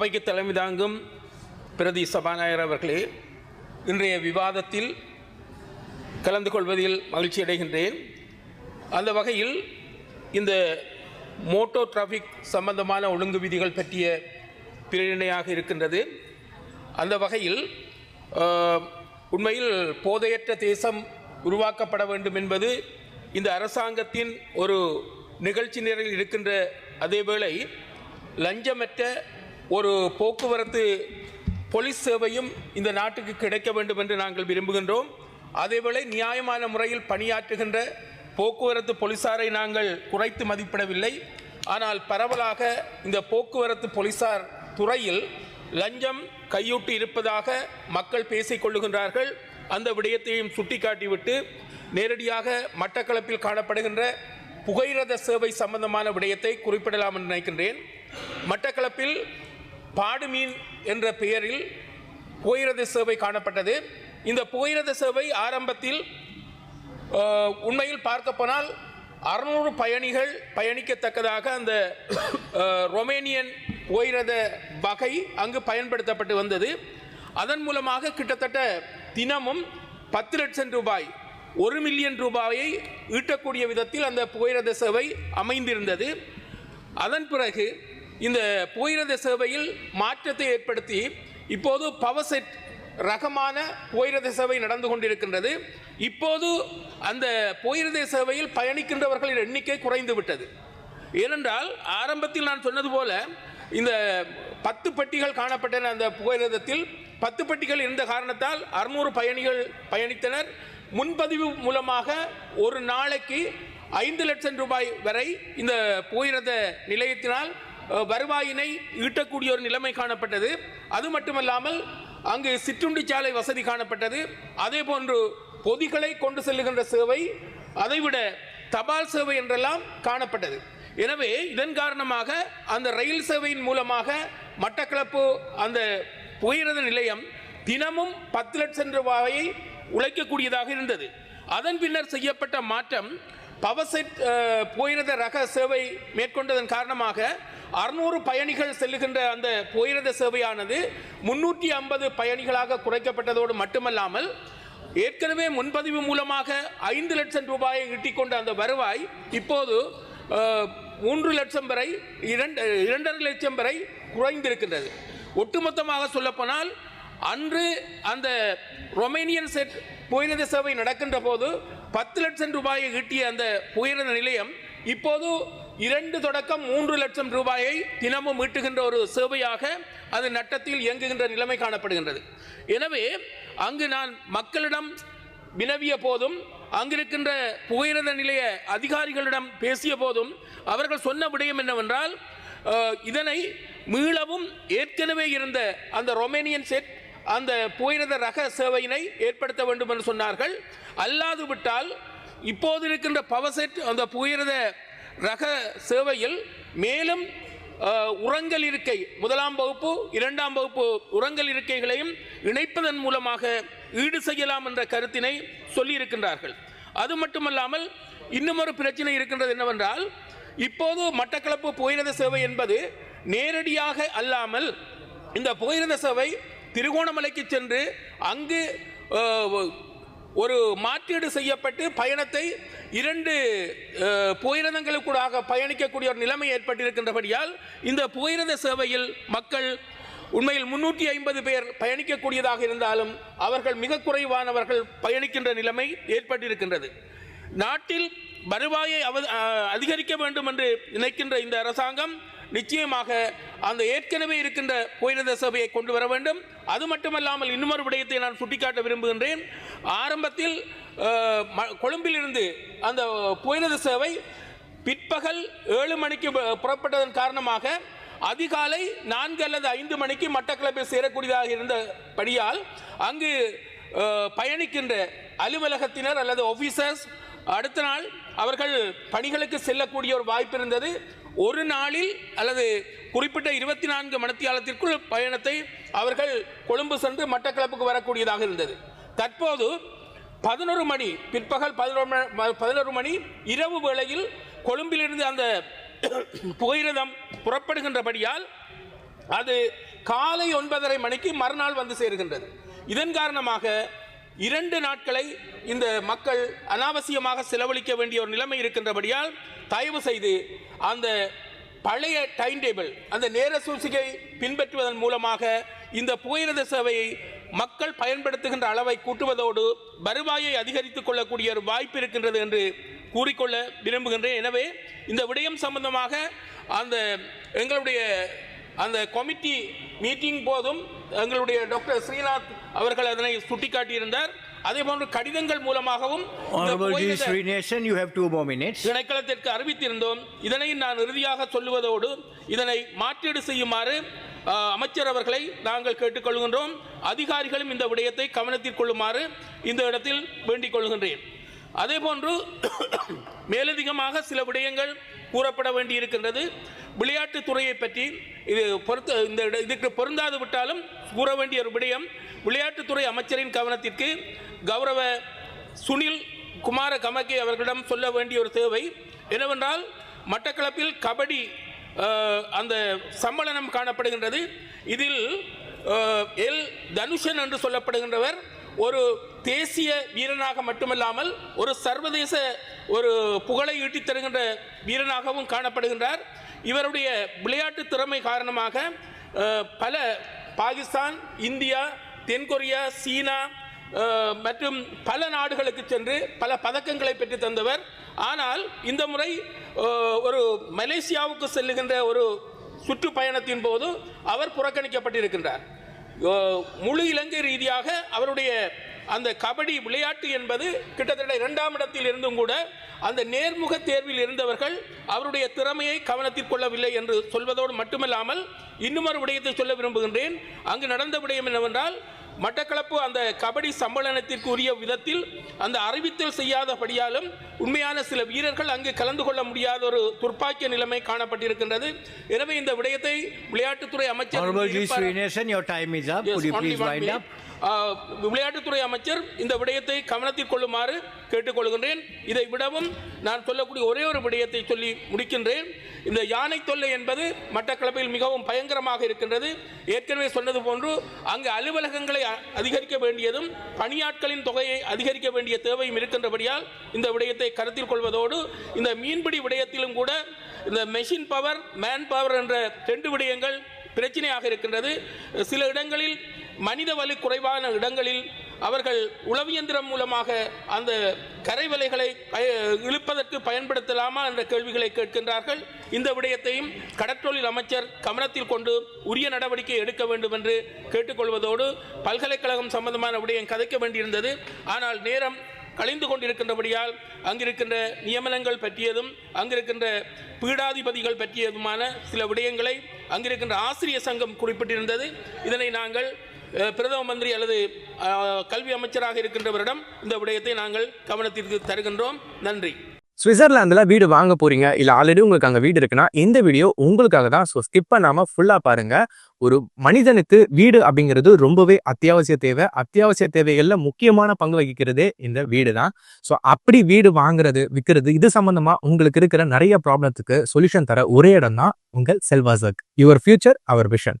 சபைக்கு தலைமை தாங்கும் பிரதி சபாநாயகர் அவர்களே இன்றைய விவாதத்தில் கலந்து கொள்வதில் மகிழ்ச்சி அடைகின்றேன். அந்த வகையில் இந்த மோட்டோ டிராஃபிக் சம்பந்தமான ஒழுங்கு விதிகள் பற்றிய பிரேரணையாக இருக்கின்றது. அந்த வகையில் உண்மையில் போதையற்ற தேசம் உருவாக்கப்பட வேண்டும் என்பது இந்த அரசாங்கத்தின் ஒரு நிகழ்ச்சி நிரலில் இருக்கின்ற அதேவேளை லஞ்சமற்ற ஒரு போக்குவரத்து போலீஸ் சேவையும் இந்த நாட்டுக்கு கிடைக்க வேண்டும் என்று நாங்கள் விரும்புகின்றோம். அதேவேளை நியாயமான முறையில் பணியாற்றுகின்ற போக்குவரத்து போலீசாரை நாங்கள் குறைத்து மதிப்பிடவில்லை. ஆனால் பரவலாக இந்த போக்குவரத்து போலீசார் துறையில் லஞ்சம் கையூட்டி இருப்பதாக மக்கள் பேசிக்கொள்ளுகின்றார்கள் அந்த விடயத்தையும் சுட்டிக்காட்டிவிட்டு நேரடியாக மட்டக்களப்பில் காணப்படுகின்ற புகையிரத சேவை சம்பந்தமான விடயத்தை குறிப்பிடலாம் என்று நினைக்கின்றேன். மட்டக்களப்பில் பாடுமீன் என்ற பெயரில் புகையிரத சேவை காணப்பட்டது. இந்த புகையிரத சேவை ஆரம்பத்தில் உண்மையில் பார்க்க போனால் அறுநூறு பயணிகள் பயணிக்கத்தக்கதாக அந்த ரொமேனியன் புகையிரத வகை அங்கு பயன்படுத்தப்பட்டு வந்தது. அதன் மூலமாக கிட்டத்தட்ட தினமும் பத்து லட்சம் ரூபாய் ஒரு மில்லியன் ரூபாயை ஈட்டக்கூடிய விதத்தில் அந்த புகையிரத சேவை அமைந்திருந்தது. அதன் பிறகு இந்த போயிரத சேவையில் மாற்றத்தை ஏற்படுத்தி இப்போது பவர் செட் ரகமான போயிரத சேவை நடந்து கொண்டிருக்கின்றது. இப்போது அந்த போயிரத சேவையில் பயணிக்கின்றவர்களின் எண்ணிக்கை குறைந்து விட்டது. ஏனென்றால் ஆரம்பத்தில் நான் சொன்னது போல இந்த பத்து பெட்டிகள் காணப்பட்டன அந்த புகையிரதத்தில். பத்து பெட்டிகள் இருந்த காரணத்தால் அறுநூறு பயணிகள் பயணித்தனர். முன்பதிவு மூலமாக ஒரு நாளைக்கு ஐந்து லட்சம் ரூபாய் வரை இந்த புகையிரத நிலையத்தினால் வருவாயினை ஈட்டக்கூடிய ஒரு நிலைமை காணப்பட்டது. அது மட்டுமல்லாமல் அங்கு சிற்றுண்டி சாலை வசதி காணப்பட்டது. அதே போன்று பொதிகளை கொண்டு செல்லுகின்ற சேவை அதைவிட தபால் சேவை என்றெல்லாம் காணப்பட்டது. எனவே இதன் காரணமாக அந்த ரயில் சேவையின் மூலமாக மட்டக்களப்பு அந்த புகையிரத நிலையம் தினமும் பத்து லட்சம் ரூபாயை உழைக்கக்கூடியதாக இருந்தது. அதன் பின்னர் செய்யப்பட்ட மாற்றம் பவர்செட் அஹ், புகையிரத ரக சேவை மேற்கொண்டதன் காரணமாக அறுநூறு பயணிகள் செல்லுகின்ற அந்த போயிரத சேவையானது முன்னூற்றி ஐம்பது பயணிகளாக குறைக்கப்பட்டதோடு மட்டுமல்லாமல் ஏற்கனவே முன்பதிவு மூலமாக ஐந்து லட்சம் ரூபாயை ஈட்டிக்கொண்ட அந்த வருவாய் இப்போது மூன்று லட்சம் வரை இரண்டு இரண்டரை லட்சம் வரை குறைந்திருக்கின்றது. ஒட்டுமொத்தமாக சொல்லப்போனால் அன்று அந்த ரொமேனியன் செட் புகையிரத சேவை நடக்கின்ற போது பத்து லட்சம் ரூபாயை ஈட்டிய அந்த புயரத நிலையம் இப்போது இரண்டு தொடக்கம் மூன்று லட்சம் ரூபாயை தினமும் ஈட்டுகின்ற ஒரு சேவையாக அது நட்டத்தில் இயங்குகின்ற நிலைமை காணப்படுகின்றது. எனவே அங்கு நான் மக்களிடம் வினவிய போதும் அங்கிருக்கின்ற புகையிரத நிலைய அதிகாரிகளிடம் பேசிய போதும் அவர்கள் சொன்ன விடயம் என்னவென்றால் இதனை மீளவும் ஏற்கனவே இருந்த அந்த ரொமேனியன் செட் அந்த புகையிரத ரக சேவையினை ஏற்படுத்த வேண்டும் என்று சொன்னார்கள். அல்லாது விட்டால் இப்போது இருக்கின்ற பவர் செட் அந்த புகையிரத ரக சேவையில் மேலும் உரங்கள் இருக்கை முதலாம் வகுப்பு இரண்டாம் வகுப்பு உரங்கள் இருக்கைகளையும் இணைப்பதன் மூலமாக ஈடு செய்யலாம் என்ற கருத்தினை சொல்லியிருக்கின்றார்கள். அது மட்டுமல்லாமல் இன்னும் ஒரு பிரச்சனை இருக்கின்றது என்னவென்றால் இப்போது மட்டக்களப்பு புகையிரத சேவை என்பது நேரடியாக அல்லாமல் இந்த புகையிரத சேவை திருகோணமலைக்கு சென்று அங்கு ஒரு மாற்றீடு செய்யப்பட்டு பயணத்தை இரண்டு அஹ், புகையிரதங்களுக்கூடாக பயணிக்கக்கூடிய ஒரு நிலைமை ஏற்பட்டிருக்கின்றபடியால் இந்த புகையிரத சேவையில் மக்கள் உண்மையில் முன்னூற்றி ஐம்பது பேர் பயணிக்கக்கூடியதாக இருந்தாலும் அவர்கள் மிக குறைவானவர்கள் பயணிக்கின்ற நிலைமை ஏற்பட்டிருக்கின்றது. நாட்டில் வருவாயை அவ அதிகரிக்க வேண்டும் என்று நினைக்கின்ற இந்த அரசாங்கம் நிச்சயமாக அந்த ஏற்கனவே இருக்கின்ற புயலித சபையை கொண்டு வர வேண்டும். அது மட்டுமல்லாமல் இன்னொரு விடயத்தை நான் சுட்டிக்காட்ட விரும்புகின்றேன். ஆரம்பத்தில் ம- கொழும்பிலிருந்து அந்த புயலித சேவை பிற்பகல் ஏழு மணிக்கு புறப்பட்டதன் காரணமாக அதிகாலை நான்கு அல்லது ஐந்து மணிக்கு மட்டக்களப்பில் சேரக்கூடியதாக இருந்தபடியால் அங்கு பயணிக்கின்ற அலுவலகத்தினர் அல்லது ஆஃபீஸர்ஸ் அடுத்த நாள் அவர்கள் பணிகளுக்கு செல்லக்கூடிய ஒரு வாய்ப்பு இருந்தது. ஒரு நாளில் அல்லது குறிப்பிட்ட இருபத்தி நான்கு மணித்தியாலத்திற்குள் பயணத்தை அவர்கள் கொழும்பு சென்று மட்டக்களப்புக்கு வரக்கூடியதாக இருந்தது. தற்போது பதினொரு மணி பிற்பகல் பதினொரு மணி பதினொரு மணி இரவு வேளையில் கொழும்பிலிருந்து அந்த புகையிரதம் புறப்படுகின்றபடியால் அது காலை ஒன்பதரை மணிக்கு மறுநாள் வந்து சேர்கின்றது. இதன் காரணமாக இரண்டு நாட்களை இந்த மக்கள் அனாவசியமாக செலவழிக்க வேண்டிய ஒரு நிலைமை இருக்கின்றபடியால் தயவு செய்து அந்த பழைய டைம் டேபிள் அந்த நேர சூசிகை பின்பற்றுவதன் மூலமாக இந்த புகையிரத சேவையை மக்கள் பயன்படுத்துகின்ற அளவை கூட்டுவதோடு வருவாயை அதிகரித்துக் கொள்ளக்கூடிய ஒரு வாய்ப்பு இருக்கின்றது என்று கூறிக்கொள்ள விரும்புகின்றேன். எனவே இந்த விடயம் சம்பந்தமாக அந்த எங்களுடைய அந்த கமிட்டி மீட்டிங் போதும் எங்களுடைய டாக்டர் ஸ்ரீநாத் அவர்கள் அதனை சுட்டிக்காட்டியிருந்தார். அதே போன்று கடிதங்கள் மூலமாகவும். திணைக்களத்திற்கு அறிவித்திருந்தோம். இதனை நான் இறுதியாக சொல்லுவதோடு இதனை மாற்றீடு செய்யுமாறு அமைச்சர் அவர்களை நாங்கள் கேட்டுக்கொள்கின்றோம். அதிகாரிகளும் இந்த விடயத்தை கவனத்தில் கொள்ளுமாறு இந்த இடத்தில் வேண்டிக் கொள்கின்றேன். அதே போன்று மேலதிகமாக சில விடயங்கள் கூறப்பட வேண்டியிருக்கின்றது. விளையாட்டுத் துறையை பற்றி இது பொருத்த இந்த இதுக்கு பொருந்தாது விட்டாலும் கூற வேண்டிய ஒரு விடயம் விளையாட்டுத்துறை அமைச்சரின் கவனத்திற்கு கௌரவ சுனில் குமார கமகே அவர்களிடம் சொல்ல வேண்டிய ஒரு தேவை. என்னவென்றால் மட்டக்களப்பில் கபடி அந்த சம்மளனம் காணப்படுகின்றது. இதில் எல் தனுஷன் என்று சொல்லப்படுகின்றவர் ஒரு தேசிய வீரனாக மட்டுமல்லாமல் ஒரு சர்வதேச ஒரு புகழை ஈட்டித் தருகின்ற வீரனாகவும் காணப்படுகின்றார். இவருடைய விளையாட்டு திறமை காரணமாக பல பாகிஸ்தான் இந்தியா தென்கொரியா சீனா மற்றும் பல நாடுகளுக்கு சென்று பல பதக்கங்களை பெற்று தந்தவர். ஆனால் இந்த முறை ஒரு மலேசியாவுக்கு செல்லுகின்ற ஒரு சுற்றுப்பயணத்தின் போது அவர் புறக்கணிக்கப்பட்டிருக்கின்றார். முழு இலங்கை ரீதியாக அவருடைய அந்த கபடி விளையாட்டு என்பது கிட்டத்தட்ட இரண்டாம் இடத்தில் இருந்தும் கூட அந்த நேர்முக தேர்வில் இருந்தவர்கள் அவருடைய திறமையை கவனத்தில் கொள்ளவில்லை என்று சொல்வதோடு மட்டுமல்லாமல் இன்னும் ஒரு விடயத்தை சொல்ல விரும்புகின்றேன். அங்கு நடந்த விடயம் என்னவென்றால் மட்டக்களப்பு அந்த கபடி சம்மேளனத்திற்கு உரிய விதத்தில் அந்த அறிவித்தல் செய்யாதபடியாலும் உண்மையான சில வீரர்கள் அங்கு கலந்து கொள்ள முடியாத ஒரு துர்ப்பாக்கிய நிலைமை காணப்பட்டிருக்கின்றது. எனவே இந்த விடயத்தை விளையாட்டுத்துறை அமைச்சர் விளையாட்டுத்துறை அமைச்சர் இந்த விடயத்தை கவனத்தில் கொள்ளுமாறு கேட்டுக்கொள்கின்றேன். இதை விடவும் நான் சொல்லக்கூடிய ஒரே ஒரு விடயத்தை சொல்லி முடிக்கின்றேன். இந்த யானை தொல்லை என்பது மட்டக்களப்பில் மிகவும் பயங்கரமாக இருக்கின்றது. ஏற்கனவே சொன்னது போன்று அங்கு அலுவலகங்களை அதிகரிக்க வேண்டியதும் பணியாட்களின் தொகையை அதிகரிக்க வேண்டிய தேவையும் இருக்கின்றபடியால் இந்த விடயத்தை கருத்தில் கொள்வதோடு இந்த மீன்பிடி விடயத்திலும் கூட இந்த மெஷின் பவர் மேன் பவர் என்ற ரெண்டு விடயங்கள் பிரச்சனையாக இருக்கின்றது. சில இடங்களில் மனித வலி குறைவான இடங்களில் அவர்கள் உளவியந்திரம் மூலமாக அந்த கரைவலைகளை பய- இழுப்பதற்கு பயன்படுத்தலாமா என்ற கேள்விகளை கேட்கின்றார்கள். இந்த விடயத்தையும் கடற்றொழில் அமைச்சர் கவனத்தில் கொண்டு உரிய நடவடிக்கை எடுக்க வேண்டும் என்று கேட்டுக்கொள்வதோடு பல்கலைக்கழகம் சம்பந்தமான விடயம் கதைக்க வேண்டியிருந்தது. ஆனால் நேரம் கழிந்து கொண்டிருக்கின்றபடியால் அங்கிருக்கின்ற நியமனங்கள் பற்றியதும் அங்கிருக்கின்ற பீடாதிபதிகள் பற்றியதுமான சில விடயங்களை அங்கிருக்கின்ற ஆசிரியர் சங்கம் குறிப்பிட்டிருந்தது. இதனை நாங்கள் பிரதம மந்திரி அல்லது கல்வி அமைச்சராக இருக்கின்றவரிடம் இந்த விடயத்தை நாங்கள் கவனத்திற்கு தருகின்றோம். நன்றி. சுவிட்சர்லாந்தில் வீடு வாங்க போறீங்க இல்லை ஆல்ரெடி உங்களுக்கு அங்கே வீடு இருக்குன்னா இந்த வீடியோ உங்களுக்காக தான். ஸோ ஸ்கிப் பண்ணாமல் ஃபுல்லாக பாருங்க. ஒரு மனிதனுக்கு வீடு அப்படிங்கிறது ரொம்பவே அத்தியாவசிய தேவை. அத்தியாவசிய தேவைகளில் முக்கியமான பங்கு வகிக்கிறதே இந்த வீடு தான். ஸோ அப்படி வீடு வாங்குறது விற்கிறது இது சம்மந்தமாக உங்களுக்கு இருக்கிற நிறைய ப்ராப்ளத்துக்கு சொல்யூஷன் தர ஒரே இடம் தான் உங்கள் செல்வாசக். Your future our vision